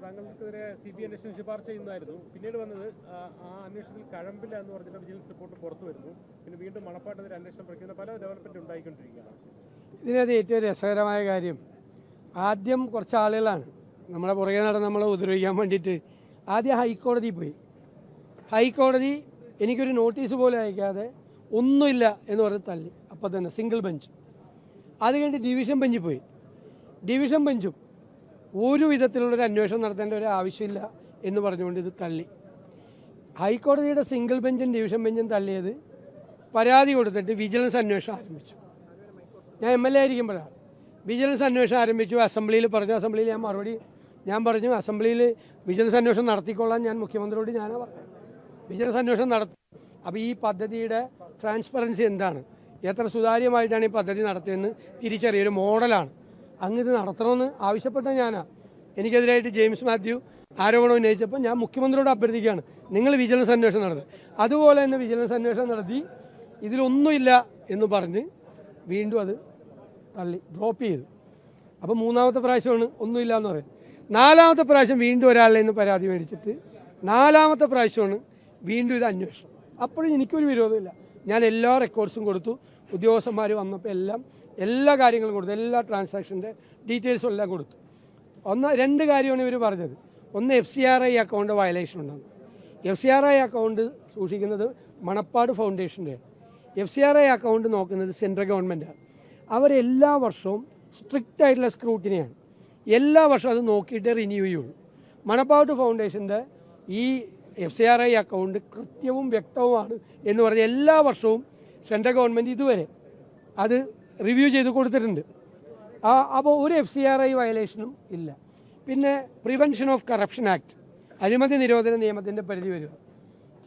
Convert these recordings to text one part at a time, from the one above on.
താങ്കൾക്കെതിരെ C B അന്വേഷണം ശുപാർശ ചെയ്യുന്നതായിരുന്നു. പിന്നീട് വന്നത് ആ, അന്വേഷണത്തിൽ കഴമ്പില്ല എന്ന് പറഞ്ഞിട്ട് വിജിലൻസ് റിപ്പോർട്ട് പുറത്തു വരുന്നു. പിന്നെ വീണ്ടും മണപ്പാട്ടതിൽ അന്വേഷണം പ്രഖ്യാപിക്കുന്ന. പല ഡെവലപ്മെന്റ് ഉണ്ടായിക്കൊണ്ടിരിക്കുകയാണ്. ഇതിനകത്ത് ഏറ്റവും രസകരമായ കാര്യം ആദ്യം കുറച്ച് ആളുകളാണ് നമ്മളെ പുറകെ നടന്ന് നമ്മളെ ഉപദ്രവിക്കാൻ വേണ്ടിയിട്ട് ആദ്യം ഹൈക്കോടതി പോയി. ഹൈക്കോടതി എനിക്കൊരു നോട്ടീസ് പോലും അയക്കാതെ ഒന്നുമില്ല എന്ന് പറഞ്ഞ് തള്ളി. അപ്പം തന്നെ സിംഗിൾ ബെഞ്ച് അത് കഴിഞ്ഞ് ഡിവിഷൻ ബെഞ്ചിൽ പോയി. ഡിവിഷൻ ബെഞ്ചും ഒരു വിധത്തിലുള്ളൊരു അന്വേഷണം നടത്തേണ്ട ഒരു ആവശ്യമില്ല എന്ന് പറഞ്ഞുകൊണ്ട് ഇത് തള്ളി. ഹൈക്കോടതിയുടെ സിംഗിൾ ബെഞ്ചും ഡിവിഷൻ ബെഞ്ചും തള്ളിയത് പരാതി കൊടുത്തിട്ട് വിജിലൻസ് അന്വേഷണം ആരംഭിച്ചു. ഞാൻ എം എൽ എ ആയിരിക്കുമ്പോഴാണ് വിജിലൻസ് അന്വേഷണം ആരംഭിച്ചു. അസംബ്ലിയിൽ പറഞ്ഞു. അസംബ്ലിയിൽ ഞാൻ മറുപടി ഞാൻ പറഞ്ഞു. അസംബ്ലിയിൽ വിജിലൻസ് അന്വേഷണം നടത്തിക്കൊള്ളാൻ ഞാൻ മുഖ്യമന്ത്രിയോട് ഞാനാ പറഞ്ഞു വിജിലൻസ് അന്വേഷണം നടത്തി. അപ്പോൾ ഈ പദ്ധതിയുടെ ട്രാൻസ്പെറൻസി എന്താണ്? എത്ര സുതാര്യമായിട്ടാണ് ഈ പദ്ധതി നടത്തിയതെന്ന് തിരിച്ചറിയൊരു മോഡലാണ്. അങ്ങ് ഇത് നടത്തണമെന്ന് ആവശ്യപ്പെട്ട ഞാനാ. എനിക്കെതിരായിട്ട് ജെയിംസ് മാത്യു ആരോപണം ഉന്നയിച്ചപ്പോൾ ഞാൻ മുഖ്യമന്ത്രിയോട് അഭ്യർത്ഥിക്കുകയാണ്. നിങ്ങൾ വിജിലൻസ് അന്വേഷണം നടത്തി. അതുപോലെ തന്നെ വിജിലൻസ് അന്വേഷണം നടത്തി ഇതിലൊന്നുമില്ല എന്ന് പറഞ്ഞ് വീണ്ടും അത് തള്ളി ഡ്രോപ്പ് ചെയ്തു. അപ്പോൾ മൂന്നാമത്തെ പ്രാവശ്യമാണ് ഒന്നുമില്ല എന്ന് പറയുന്നത്. നാലാമത്തെ പ്രാവശ്യം വീണ്ടും ഒരാളിൽ നിന്ന് പരാതി മേടിച്ചിട്ട് നാലാമത്തെ പ്രാവശ്യമാണ് വീണ്ടും ഇത് അന്വേഷണം. അപ്പോഴും എനിക്കൊരു വിരോധമില്ല. ഞാൻ എല്ലാ റെക്കോർഡ്സും കൊടുത്തു. ഉദ്യോഗസ്ഥന്മാർ വന്നപ്പോൾ എല്ലാം എല്ലാ കാര്യങ്ങളും കൊടുത്തു. എല്ലാ ട്രാൻസാക്ഷന്റെ ഡീറ്റെയിൽസും എല്ലാം കൊടുത്തു. ഒന്ന് രണ്ട് കാര്യമാണ് ഇവർ പറഞ്ഞത്. ഒന്ന് F C R I account violation ഉണ്ടെന്ന് F C R I account സൂക്ഷിക്കുന്നത് മണപ്പാട് ഫൗണ്ടേഷന്റെ F C R I account നോക്കുന്നത് സെൻട്രൽ ഗവൺമെന്റാണ് അവരെല്ലാ വർഷവും സ്ട്രിക്റ്റ് ആയിട്ടുള്ള സ്ക്രൂട്ടിനിയാണ് എല്ലാ വർഷവും അത് നോക്കിയിട്ട് റിന്യൂ ചെയ്യുള്ളൂ. മണപ്പാട് ഫൗണ്ടേഷന്റെ ഈ F C R I account കൃത്യവും വ്യക്തവുമാണ് എന്ന് പറഞ്ഞ് എല്ലാ വർഷവും സെൻട്രൽ ഗവൺമെന്റ് ഇതുവരെ അത് റിവ്യൂ ചെയ്ത് കൊടുത്തിട്ടുണ്ട്. ആ അപ്പോൾ ഒരു എഫ് സി ആർ ഐ വയലേഷനും ഇല്ല. പിന്നെ പ്രിവെൻഷൻ ഓഫ് കറപ്ഷൻ ആക്ട് അഴിമതി നിരോധന നിയമത്തിന്റെ പരിധി വരിക.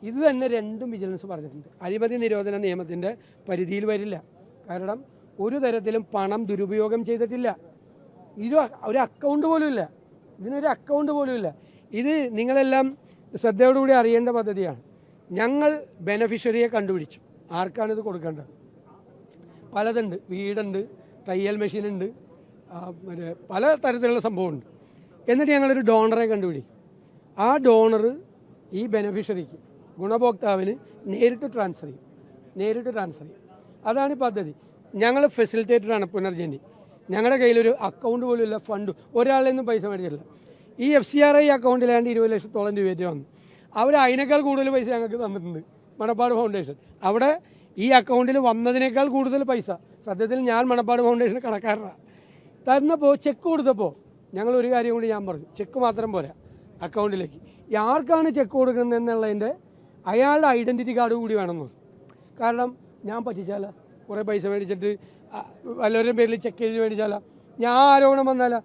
ഇത് തന്നെ രണ്ടും വിജിലൻസ് പറഞ്ഞിട്ടുണ്ട്. അഴിമതി നിരോധന നിയമത്തിന്റെ പരിധിയിൽ വരില്ല. കാരണം ഒരു തരത്തിലും പണം ദുരുപയോഗം ചെയ്തിട്ടില്ല. ഇത് ഒരു അക്കൗണ്ട് പോലും ഇല്ല. ഇതിനൊരു അക്കൗണ്ട് പോലും ഇല്ല. ഇത് നിങ്ങളെല്ലാം ശ്രദ്ധയോടുകൂടി അറിയേണ്ട പദ്ധതിയാണ്. ഞങ്ങൾ ബെനഫിഷ്യറിയെ കണ്ടുപിടിച്ചു. ആർക്കാണ് ഇത് കൊടുക്കേണ്ടത്? പലതുണ്ട്. വീടുണ്ട് തയ്യൽ മെഷീനുണ്ട് മറ്റേ പല തരത്തിലുള്ള സംഭവമുണ്ട്. എന്നിട്ട് ഞങ്ങളൊരു ഡോണറെ കണ്ടുപിടിക്കും. ആ ഡോണർ ഈ ബെനഫിഷ്യറിക്ക് ഗുണഭോക്താവിന് നേരിട്ട് ട്രാൻസ്ഫർ ചെയ്യും. നേരിട്ട് ട്രാൻസ്ഫർ ചെയ്യും. അതാണ് പദ്ധതി. ഞങ്ങൾ ഫെസിലിറ്റേറ്ററാണ് പുനർജനി. ഞങ്ങളുടെ കയ്യിലൊരു അക്കൗണ്ട് പോലുമില്ല ഫണ്ട് ഒരാളിൽ നിന്നും പൈസ മേടിച്ചിട്ടില്ല. ഈ എഫ് സി ആർ ഐ അക്കൗണ്ടിലാണ്ട് ഇരുപത് ലക്ഷത്തോളം രൂപയായിട്ട് വന്നു. അവർ അതിനേക്കാൾ കൂടുതൽ പൈസ ഞങ്ങൾക്ക് തന്നിട്ടുണ്ട്. മണപ്പാട് ഫൗണ്ടേഷൻ അവിടെ ഈ അക്കൗണ്ടിൽ വന്നതിനേക്കാൾ കൂടുതൽ പൈസ. സത്യത്തിൽ ഞാൻ മണപ്പാട് ഫൗണ്ടേഷൻ കടക്കാരനാണ് തന്നപ്പോൾ ചെക്ക് കൊടുത്തപ്പോൾ ഞങ്ങൾ ഒരു കാര്യം കൂടി ഞാൻ പറഞ്ഞു. ചെക്ക് മാത്രം പോരാ അക്കൗണ്ടിലേക്ക്. ആർക്കാണ് ചെക്ക് കൊടുക്കുന്നത് എന്നുള്ളതിന്റെ അയാളുടെ ഐഡന്റിറ്റി കാർഡ് കൂടി വേണമെന്ന് കാരണം ഞാൻ പറ്റിച്ചാല. കുറേ പൈസ മേടിച്ചിട്ട് വല്ലവരുടെയും പേരിൽ ചെക്ക് ചെയ്ത് മേടിച്ചാല. ഞാൻ ആരോപണം വന്നാല.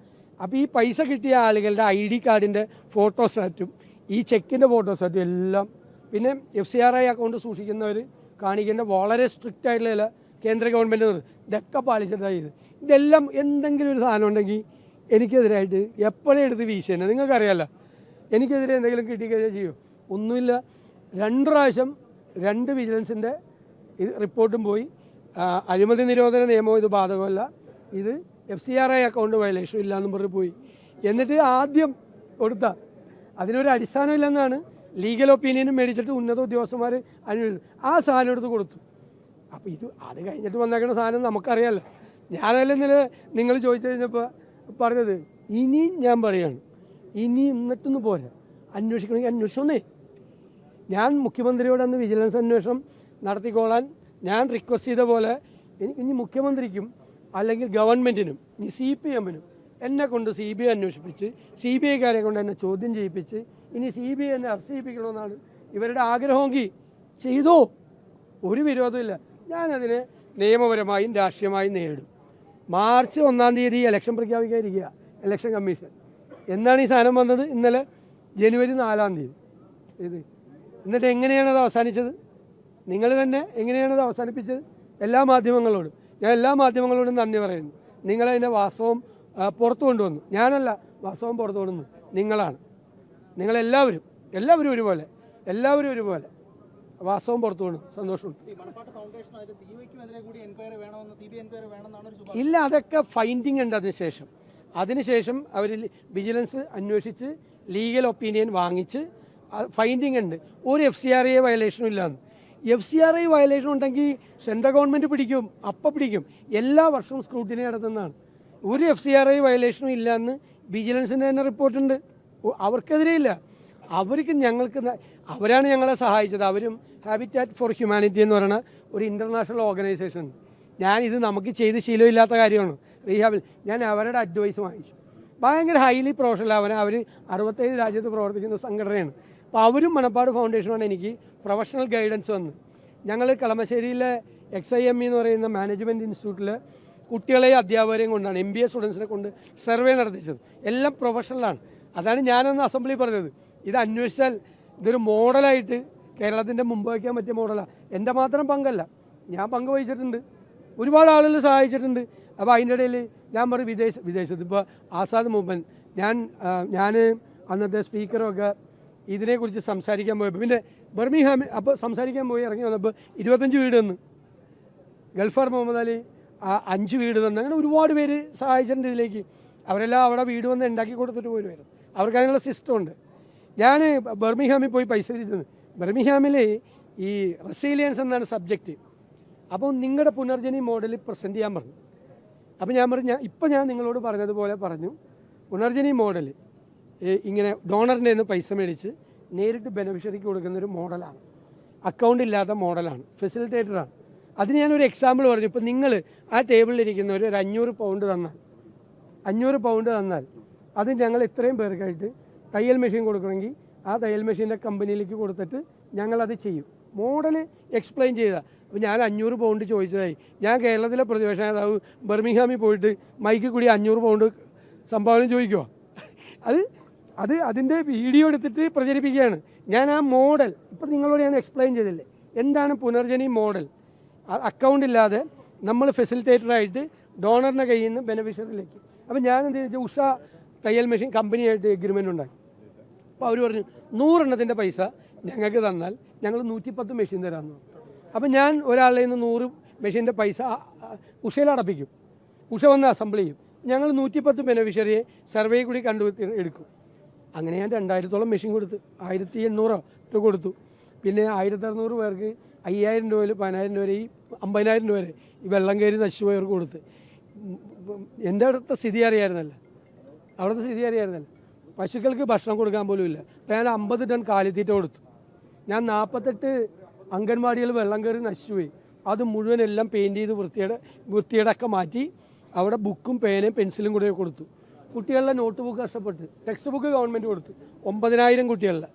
അപ്പോൾ ഈ പൈസ കിട്ടിയ ആളുകളുടെ ഐ ഡി കാർഡിന്റെ ഫോട്ടോസ്റ്റാറ്റും ഈ ചെക്കിന്റെ ഫോട്ടോസ്റ്റാറ്റും എല്ലാം. പിന്നെ F C R I account സൂക്ഷിക്കുന്നവർ കാണിക്കേണ്ട വളരെ സ്ട്രിക്റ്റ് ആയിട്ടുള്ള കേന്ദ്ര ഗവൺമെന്റ് ഇതൊക്കെ പാലിച്ചിട്ടാണ് ഇത്. ഇതെല്ലാം എന്തെങ്കിലും ഒരു സാധനം ഉണ്ടെങ്കിൽ എനിക്കെതിരായിട്ട് എപ്പോഴും എടുത്ത് വീശുന്നത് നിങ്ങൾക്കറിയാമല്ലോ എനിക്കെതിരെ എന്തെങ്കിലും കിട്ടിക്കഴിഞ്ഞാൽ ചെയ്യും? ഒന്നുമില്ല. രണ്ട് പ്രാവശ്യം രണ്ട് വിജിലൻസിന്റെ റിപ്പോർട്ടും പോയി. അഴിമതി നിരോധന നിയമവും ഇത് ബാധകമല്ല. ഇത് F C R I account violation ഇല്ലയെന്നും പറഞ്ഞ് പോയി. എന്നിട്ട് ആദ്യം കൊടുത്ത അതിനൊരു അടിസ്ഥാനമില്ലെന്നാണ് ലീഗൽ ഒപ്പീനിയനും മേടിച്ചിട്ട് ഉന്നത ഉദ്യോഗസ്ഥന്മാർ അനുവദിച്ചു ആ സാധനം എടുത്ത് കൊടുത്തു. അപ്പോൾ ഇത് അത് കഴിഞ്ഞിട്ട് വന്നേക്കുന്ന സാധനം നമുക്കറിയാമല്ലോ ഞാനല്ല ഇന്നലെ നിങ്ങൾ ചോദിച്ചു കഴിഞ്ഞപ്പോൾ പറഞ്ഞത് ഇനിയും ഞാൻ പറയാണ് ഇനി എന്നിട്ടൊന്നും പോരാ. അന്വേഷിക്കണമെങ്കിൽ അന്വേഷിച്ചൊന്നേ ഞാൻ മുഖ്യമന്ത്രിയോട് അന്ന് വിജിലൻസ് അന്വേഷണം നടത്തിക്കോളാൻ ഞാൻ റിക്വസ്റ്റ് ചെയ്ത പോലെ എനിക്ക് ഇനി മുഖ്യമന്ത്രിക്കും അല്ലെങ്കിൽ ഗവൺമെന്റിനും ഇനി സി പി എമ്മിനും എന്നെ കൊണ്ട് സി ബി ഐ അന്വേഷിപ്പിച്ച് സി ബി ഐക്കാരെ കൊണ്ട് എന്നെ ചോദ്യം ചെയ്യിപ്പിച്ച് ഇനി സി ബി ഐ എന്നെ അറസ്റ്റ് ചെയ്യിപ്പിക്കണമെന്നാണ് ഇവരുടെ ആഗ്രഹമെങ്കിൽ ചെയ്തോ? ഒരു വിരോധമില്ല ഞാനതിനെ നിയമപരമായും രാഷ്ട്രീയമായും നേരിടും. മാർച്ച് ഒന്നാം തീയതി ഇലക്ഷൻ പ്രഖ്യാപിക്കാതിരിക്കുക. ഇലക്ഷൻ കമ്മീഷൻ എന്നാണ് ഈ സാധനം വന്നത്? ഇന്നലെ ജനുവരി നാലാം തീയതി. ഇത് എന്നിട്ട് എങ്ങനെയാണ് അവസാനിച്ചത്? നിങ്ങൾ തന്നെ എങ്ങനെയാണ് അവസാനിപ്പിച്ചത്? എല്ലാ മാധ്യമങ്ങളോടും. ഞാൻ എല്ലാ മാധ്യമങ്ങളോടും നന്ദി പറയുന്നു. നിങ്ങളതിന്റെ വാസ്തവം പുറത്തു കൊണ്ടുവന്നു. ഞാനല്ല വാസ്തവം പുറത്തു കൊണ്ടുവന്നു. നിങ്ങളാണ്. നിങ്ങളെല്ലാവരും എല്ലാവരും ഒരുപോലെ എല്ലാവരും ഒരുപോലെ വാസ്തവം പുറത്തു കൊണ്ടു സന്തോഷമുണ്ട് ഇല്ല അതൊക്കെ ഫൈൻഡിങ് ഉണ്ട് അതിനുശേഷം. അതിനുശേഷം അവർ വിജിലൻസ് അന്വേഷിച്ച് ലീഗൽ ഒപ്പീനിയൻ വാങ്ങിച്ച് ഫൈൻഡിങ് ഉണ്ട്. ഒരു എഫ് സി ആർ ഐ വയലേഷനും ഇല്ലാന്ന്. F C R I violation ഉണ്ടെങ്കിൽ സെൻട്രൽ ഗവൺമെന്റ് പിടിക്കും അപ്പം പിടിക്കും. എല്ലാ വർഷവും സ്ക്രൂട്ടിനി നടത്തുന്നതാണ്. ഒരു എഫ് സി ആർ ഐ വയലേഷനും ഇല്ലയെന്ന് വിജിലൻസിന്റെ തന്നെ റിപ്പോർട്ടുണ്ട്. അവർക്കെതിരെ ഇല്ല. അവർക്ക് ഞങ്ങൾക്ക് അവരാണ് ഞങ്ങളെ സഹായിച്ചത്. അവരും ഹാബിറ്റാറ്റ് ഫോർ ഹ്യൂമാനിറ്റി എന്ന് പറയുന്ന ഒരു ഇന്റർനാഷണൽ ഓർഗനൈസേഷൻ ഞാൻ ഇത് നമുക്ക് ചെയ്ത് ശീലമില്ലാത്ത കാര്യമാണ്. റീഹാബിൽ ഞാൻ അവരുടെ അഡ്വൈസ് വാങ്ങിച്ചു. ഭയങ്കര ഹൈലി പ്രൊഫഷണൽ അവൻ അവർ അറുപത്തേഴ് രാജ്യത്ത് പ്രവർത്തിക്കുന്ന സംഘടനയാണ്. അപ്പോൾ അവരും മണപ്പാട് ഫൗണ്ടേഷനാണ് എനിക്ക് പ്രൊഫഷണൽ ഗൈഡൻസ് വന്ന് ഞങ്ങൾ കളമശ്ശേരിയിലെ എക്സ് ഐ എം ഇ എന്ന് പറയുന്ന മാനേജ്മെന്റ് ഇൻസ്റ്റിറ്റ്യൂട്ടിൽ കുട്ടികളെയും അധ്യാപകരെയും കൊണ്ടാണ് എം ബി എ സ്റ്റുഡൻസിനെ കൊണ്ട് സർവേ നടത്തിച്ചത്. എല്ലാം പ്രൊഫഷണലാണ് അതാണ് ഞാനന്ന് അസംബ്ലി പറഞ്ഞത്. ഇത് അന്വേഷിച്ചാൽ ഇതൊരു മോഡലായിട്ട് കേരളത്തിന്റെ മുമ്പ് വയ്ക്കാൻ പറ്റിയ മോഡലാണ് എന്റെ മാത്രം പങ്കല്ല. ഞാൻ പങ്ക് വഹിച്ചിട്ടുണ്ട് ഒരുപാട് ആളുകൾ സഹായിച്ചിട്ടുണ്ട്. അപ്പോൾ അതിന്റെ ഇടയിൽ ഞാൻ പറയും വിദേശ വിദേശത്ത് ഇപ്പോൾ ആസാദ് മൂവ്മെന്റ് ഞാൻ ഞാൻ അന്നത്തെ സ്പീക്കറൊക്കെ ഇതിനെക്കുറിച്ച് സംസാരിക്കാൻ പോയപ്പോൾ പിന്നെ ബർമിഹാമിൽ അപ്പോൾ സംസാരിക്കാൻ പോയി ഇറങ്ങി വന്നപ്പോൾ ഇരുപത്തഞ്ച് വീട് വന്ന്. ഗൾഫാർ മുഹമ്മദ് അലി അഞ്ച് വീട് തന്നെ അങ്ങനെ ഒരുപാട് പേര് സഹായിച്ചിട്ടുണ്ട് ഇതിലേക്ക്. അവരെല്ലാം അവിടെ വീട് വന്ന് ഉണ്ടാക്കി കൊടുത്തിട്ട് പോരുമായിരുന്നു അവർക്ക് അതിനുള്ള സിസ്റ്റം ഉണ്ട്. ഞാൻ ബർമിഹാമിൽ പോയി പൈസ തിരിച്ചത് ബർമിഹാമിൽ ഈ റെസീലിയൻസ് എന്നാണ് സബ്ജക്റ്റ് അപ്പോൾ നിങ്ങളുടെ പുനർജനി മോഡൽ പ്രസന്റ് ചെയ്യാൻ പറഞ്ഞു. അപ്പോൾ ഞാൻ പറഞ്ഞു ഞാൻ ഇപ്പോൾ ഞാൻ നിങ്ങളോട് പറഞ്ഞതുപോലെ പറഞ്ഞു. പുനർജനി മോഡൽ ഇങ്ങനെ ഡോണറിന്റെ നിന്ന് പൈസ മേടിച്ച് നേരിട്ട് ബെനഫിഷ്യറിക്ക് കൊടുക്കുന്ന ഒരു മോഡലാണ് അക്കൗണ്ട് ഇല്ലാത്ത മോഡലാണ് ഫെസിലിറ്റേറ്ററാണ് അതിന് ഞാനൊരു എക്സാമ്പിൾ പറഞ്ഞു. ഇപ്പം നിങ്ങൾ ആ ടേബിളിലിരിക്കുന്ന ഒരു അഞ്ഞൂറ് പൗണ്ട് തന്നാൽ അഞ്ഞൂറ് പൗണ്ട് തന്നാൽ അത് ഞങ്ങൾ ഇത്രയും പേർക്കായിട്ട് തയ്യൽ മെഷീൻ കൊടുക്കണമെങ്കിൽ ആ തയ്യൽ മെഷീന്റെ കമ്പനിയിലേക്ക് കൊടുത്തിട്ട് ഞങ്ങളത് ചെയ്യും. മോഡൽ എക്സ്പ്ലെയിൻ ചെയ്ത. അപ്പോൾ ഞാൻ അഞ്ഞൂറ് പൗണ്ട് ചോദിച്ചതായി. ഞാൻ കേരളത്തിലെ പ്രതിപക്ഷ നേതാവ് ബർമിംഗ്ഹാമിൽ പോയിട്ട് മൈക്കിൽ കൂടി അഞ്ഞൂറ് പൗണ്ട് സംഭാവന ചോദിക്കുമോ അത് അത് അതിന്റെ വീഡിയോ എടുത്തിട്ട് പ്രചരിപ്പിക്കുകയാണ്. ഞാൻ ആ മോഡൽ ഇപ്പം നിങ്ങളോട് ഞാൻ എക്സ്പ്ലെയിൻ ചെയ്തില്ലേ? എന്താണ് പുനർജനി മോഡൽ അക്കൗണ്ട് ഇല്ലാതെ നമ്മൾ ഫെസിലിറ്റേറ്ററായിട്ട് ഡോണറിന്റെ കയ്യിൽ നിന്ന് ബെനിഫിഷ്യറിയിലേക്ക് അപ്പം ഞാൻ എന്ത് ചെയ്തു? ഉഷ തയ്യൽ മെഷീൻ കമ്പനിയായിട്ട് എഗ്രിമെന്റ് ഉണ്ടാക്കി. അപ്പോൾ അവർ പറഞ്ഞു നൂറെണ്ണത്തിന്റെ പൈസ ഞങ്ങൾക്ക് തന്നാൽ ഞങ്ങൾ നൂറ്റിപ്പത്ത് മെഷീൻ തരാമെന്ന് അപ്പം ഞാൻ ഒരാളുടെ നിന്ന് നൂറ് മെഷീന്റെ പൈസ ഉഷയിൽ അടപ്പിക്കും. ഉഷ വന്ന് അസംബിൾ ചെയ്യും. ഞങ്ങൾ നൂറ്റിപ്പത്ത് ബെനിഫിഷ്യറിയെ സർവേ കൂടി കണ്ടു എടുക്കും. അങ്ങനെ ഞാൻ രണ്ടായിരത്തോളം മെഷീൻ കൊടുത്തു ആയിരത്തി എണ്ണൂറോ കൊടുത്തു. പിന്നെ ആയിരത്തി അറുന്നൂറ് പേർക്ക് അയ്യായിരം രൂപയിൽ പതിനായിരം രൂപ വരെ ഈ അമ്പതിനായിരം രൂപ വരെ ഈ വെള്ളം കയറി നശിച്ചുപോയവർക്ക് കൊടുത്ത്. എന്റെ അടുത്ത സ്ഥിതി അറിയായിരുന്നല്ല. അവിടുത്തെ സ്ഥിതി അറിയായിരുന്നല്ല. പശുക്കൾക്ക് ഭക്ഷണം കൊടുക്കാൻ പോലും ഇല്ല. അപ്പം ഞാൻ അമ്പത് ടൺ കാലിത്തീറ്റ കൊടുത്തു. ഞാൻ നാൽപ്പത്തെട്ട് അംഗൻവാടികൾ വെള്ളം കയറി നശിച്ചുപോയി അത് മുഴുവൻ എല്ലാം പെയിന്റ് ചെയ്ത് വൃത്തിയുടെ വൃത്തിയുടെയൊക്കെ മാറ്റി അവിടെ ബുക്കും പേനയും പെൻസിലും കൂടെ കൊടുത്തു. കുട്ടികളുടെ നോട്ട് ബുക്ക് കഷ്ടപ്പെട്ട് ടെക്സ്റ്റ് ബുക്ക് ഗവൺമെന്റ് കൊടുത്തു. ഒമ്പതിനായിരം കുട്ടികളുടെ.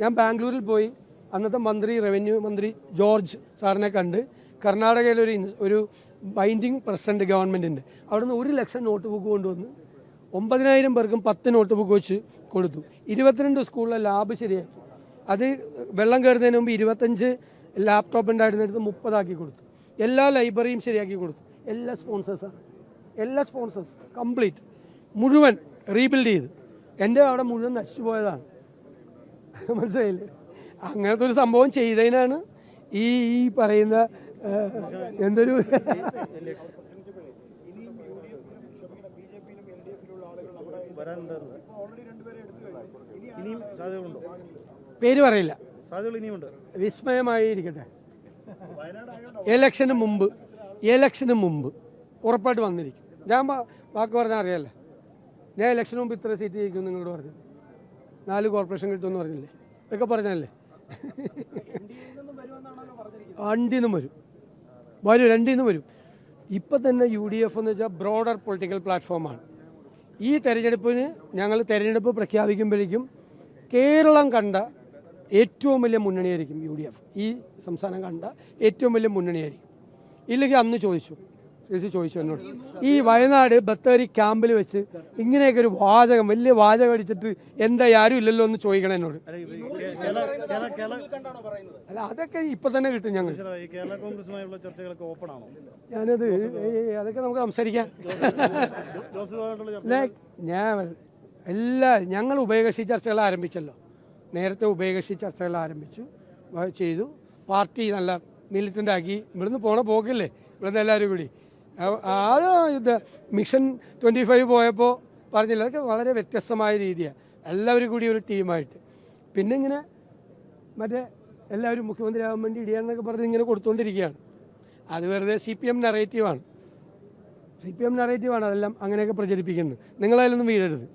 ഞാൻ ബാംഗ്ലൂരിൽ പോയി. അന്നത്തെ മന്ത്രി റവന്യൂ മന്ത്രി ജോർജ് സാറിനെ കണ്ട് കർണാടകയിലെ ഒരു ഒരു ബൈൻഡിങ് പ്രസിഡന്റ് ഗവൺമെന്റിന്റെ അവിടുന്ന് ഒരു ലക്ഷം നോട്ട് ബുക്ക് കൊണ്ടുവന്ന് ഒമ്പതിനായിരം പേർക്കും പത്ത് നോട്ട് ബുക്ക് വെച്ച് കൊടുത്തു. ഇരുപത്തിരണ്ട് സ്കൂളിലെ ലാബ് ശരിയാക്കി അത് വെള്ളം കയറുന്നതിന് മുമ്പ് ഇരുപത്തഞ്ച് ലാപ്ടോപ്പ് ഉണ്ടായിരുന്നിടത്ത് മുപ്പതാക്കി കൊടുത്തു. എല്ലാ ലൈബ്രറിയും ശരിയാക്കി കൊടുത്തു. എല്ലാ സ്പോൺസേഴ്സാണ് എല്ലാ സ്പോൺസേഴ്സ് കംപ്ലീറ്റ് മുഴുവൻ റീബിൽഡ് ചെയ്ത്. എന്റെ അവിടെ മുഴുവൻ നശിച്ചു പോയതാണ്. മനസ്സിലായില്ലേ? അങ്ങനത്തെ ഒരു സംഭവം ചെയ്തതിനാണ് ഈ ഈ പറയുന്ന എന്തൊരു പേര് പറയില്ല. വിസ്മയമായിരിക്കട്ടെ. ഇലക്ഷന് മുമ്പ് ഇലക്ഷന് മുമ്പ് ഉറപ്പായിട്ട് വന്നിരിക്കും. ഞാൻ വാക്ക് പറഞ്ഞാൽ അറിയാലോ. ഞാൻ ഇലക്ഷന് മുമ്പ് ഇത്ര സീറ്റ് ജയിക്കും നിങ്ങളോട് പറഞ്ഞു. നാല് കോർപ്പറേഷൻ കിട്ടുമെന്ന് പറഞ്ഞില്ലേ? ഇതൊക്കെ പറഞ്ഞല്ലേ? രണ്ടിൽ നിന്നും വരും. വരും രണ്ടിന്നും വരും. ഇപ്പം തന്നെ യു ഡി എഫ് എന്ന് വെച്ചാൽ ബ്രോഡർ പൊളിറ്റിക്കൽ പ്ലാറ്റ്ഫോമാണ് ഈ തെരഞ്ഞെടുപ്പിന് ഞങ്ങൾ തെരഞ്ഞെടുപ്പ് പ്രഖ്യാപിക്കുമ്പോഴേക്കും കേരളം കണ്ട ഏറ്റവും വലിയ മുന്നണിയായിരിക്കും യു ഡി എഫ് ഈ സംസ്ഥാനം കണ്ട ഏറ്റവും വലിയ മുന്നണിയായിരിക്കും. ഇല്ലെങ്കിൽ അന്ന് ചോദിച്ചു. ചേച്ചി ചോദിച്ചു എന്നോട്. ഈ വയനാട് ബത്തേരി ക്യാമ്പിൽ വെച്ച് ഇങ്ങനെയൊക്കെ ഒരു വാചകം വലിയ വാചകം അടിച്ചിട്ട് എന്താ ആരും ഇല്ലല്ലോ എന്ന് ചോദിക്കണം എന്നോട്. അല്ല, അതൊക്കെ ഇപ്പൊ തന്നെ കിട്ടും ഞങ്ങൾ ഞാനത് അതൊക്കെ നമുക്ക് സംസാരിക്കാം. ഞാൻ എല്ലാ ഞങ്ങൾ ഉഭയകക്ഷി ചർച്ചകൾ ആരംഭിച്ചല്ലോ. നേരത്തെ ഉഭയകക്ഷി ചർച്ചകൾ ആരംഭിച്ചു ചെയ്തു. പാർട്ടി നല്ല മിലിറ്റന്റ് ആക്കി. ഇവിടുന്ന് പോണ പോക്കില്ലേ? ഇവിടുന്ന് എല്ലാവരും കൂടി. ആ ഇത് മിഷൻ ട്വന്റി ഫൈവ് പോയപ്പോൾ പറഞ്ഞില്ല. അതൊക്കെ വളരെ വ്യത്യസ്തമായ രീതിയാണ് എല്ലാവരും കൂടി ഒരു ടീമായിട്ട്. പിന്നെ ഇങ്ങനെ മറ്റേ എല്ലാവരും മുഖ്യമന്ത്രിയാകാൻ വേണ്ടി ഇടിയാന്നൊക്കെ പറഞ്ഞ് ഇങ്ങനെ കൊടുത്തുകൊണ്ടിരിക്കുകയാണ് അത് വെറുതെ സി പി എം നറേറ്റീവാണ് സി പി എം നറേറ്റീവാണ് അതെല്ലാം അങ്ങനെയൊക്കെ പ്രചരിപ്പിക്കുന്നത്. നിങ്ങളതിലൊന്നും വീഴരുത്.